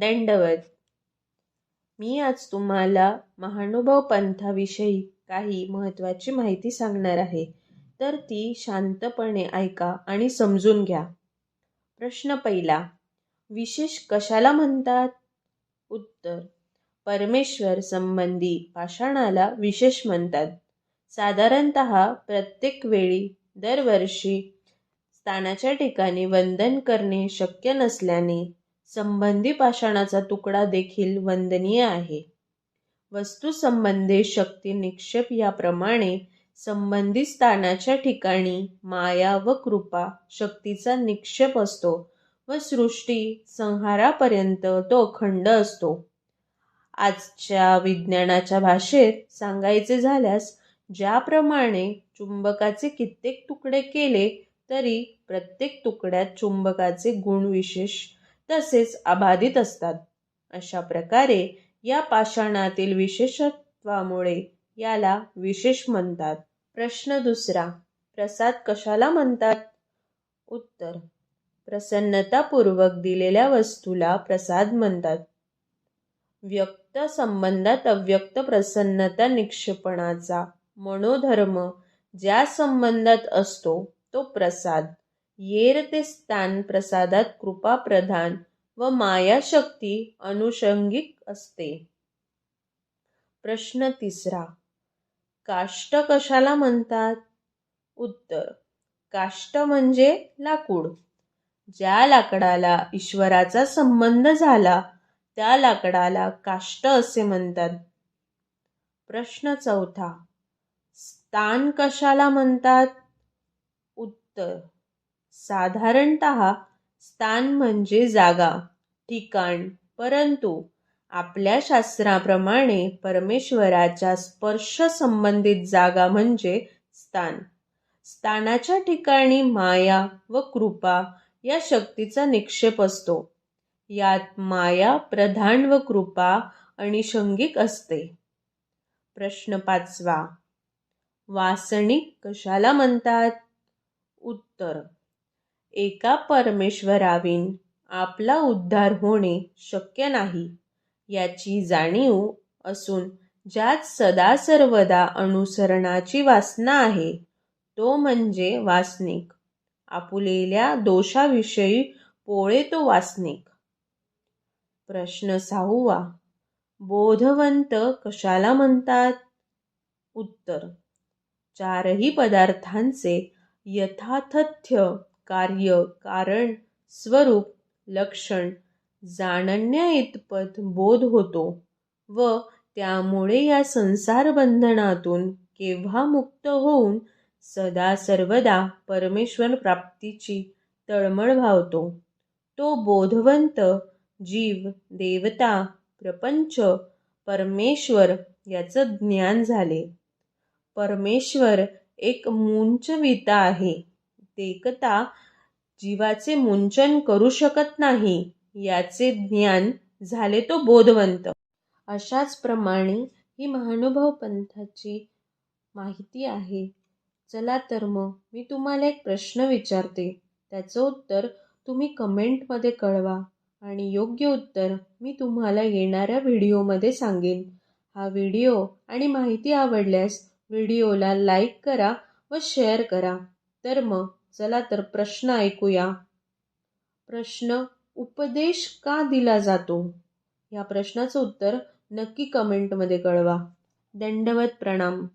दंडवत. मी आज तुम्हाला महानुभाव पंथाविषयी काही महत्त्वाची माहिती सांगणार आहे. तर ती शांतपणे ऐका आणि समजून घ्या. प्रश्न पहिला विशेष कशाला म्हणतात? उत्तर परमेश्वर संबंधी पाषाणाला विशेष म्हणतात. साधारणत प्रत्येक वेळी दरवर्षी स्थानाच्या ठिकाणी वंदन करणे शक्य नसल्याने संबंधी पाषाणाचा तुकडा देखील वंदनीय आहे. वस्तूसंबंधी शक्ती निक्षेप याप्रमाणे संबंधित स्थानाच्या ठिकाणी माया व कृपा शक्तीचा निक्षेप असतो व सृष्टी संहारापर्यंत तो अखंड असतो. आजच्या विज्ञानाच्या भाषेत सांगायचे झाल्यास ज्याप्रमाणे चुंबकाचे कित्येक तुकडे केले तरी प्रत्येक तुकड्यात चुंबकाचे गुण विशेष तसेच अबाधित असतात. अशा प्रकारे या पाषाणातील विशेषत्वामुळे याला विशेष म्हणतात. प्रश्न दुसरा प्रसाद कशाला म्हणतात? उत्तर प्रसन्नतापूर्वक दिलेल्या वस्तूला प्रसाद म्हणतात. व्यक्त संबंधात अव्यक्त प्रसन्नता निक्षेपणाचा मनोधर्म ज्या संबंधात असतो तो प्रसाद. येर ते स्थान प्रसादात कृपा प्रधान व मायाशक्ती अनुषंगिक असते. प्रश्न तिसरा. काष्ट कशाला म्हणतात? उत्तर. काष्ट म्हणजे लाकूड. ज्या लाकडाला ईश्वराचा संबंध झाला त्या लाकडाला काष्ट असे म्हणतात. प्रश्न चौथा. स्थान कशाला म्हणतात? उत्तर. साधारणत स्थान म्हणजे जागा ठिकाण परंतु आपल्या शास्त्राप्रमाणे परमेश्वराच्या स्पर्श संबंधित जागा म्हणजे स्थान. स्थानाच्या ठिकाणी माया व कृपा या शक्तीचा निक्षेप असतो. यात माया प्रधान व कृपा अनिषंगिक असते. प्रश्न पाचवा. वासनिक कशाला म्हणतात? उत्तर. एका परमेश्वराविन आपला उद्धार होणे शक्य नाही. याची जाणीव असून ज्यात सदा सर्वदा अनुसरणाची वासना आहे तो म्हणजे वासनिक. आपुलेल्या दोषाविषयी पोळे तो वासनिक. प्रश्न सहावा. बोधवंत कशाला म्हणतात? उत्तर. चारही पदार्थांचे यथातथ्य कार्य कारण स्वरूप लक्षण जाणण्याइतपत बोध होतो व त्यामुळे या संसार बंधनातून केव्हा मुक्त होऊन सदा सर्वदा परमेश्वर प्राप्तीची तळमळ भावतो. तो बोधवंत जीव देवता प्रपंच परमेश्वर याचं ज्ञान झाले. परमेश्वर एक मुंचविता आहे. एकता जीवाचे मुंचन करू शकत नाही याचे ज्ञान झाले तो बोधवंत. अशाच प्रमाणे ही महानुभाव पंथाची माहिती आहे. चला तर मग मी तुम्हाला एक प्रश्न विचारते. त्याचं उत्तर तुम्ही कमेंटमध्ये कळवा आणि योग्य उत्तर मी तुम्हाला येणाऱ्या व्हिडिओमध्ये सांगेन. हा व्हिडिओ आणि माहिती आवडल्यास व्हिडिओला लाईक करा व शेअर करा. तर मग चला तर प्रश्न ऐकूया. प्रश्न उपदेश का दिला जातो? या प्रश्नाचं उत्तर नक्की कमेंटमध्ये कळवा. दंडवत प्रणाम.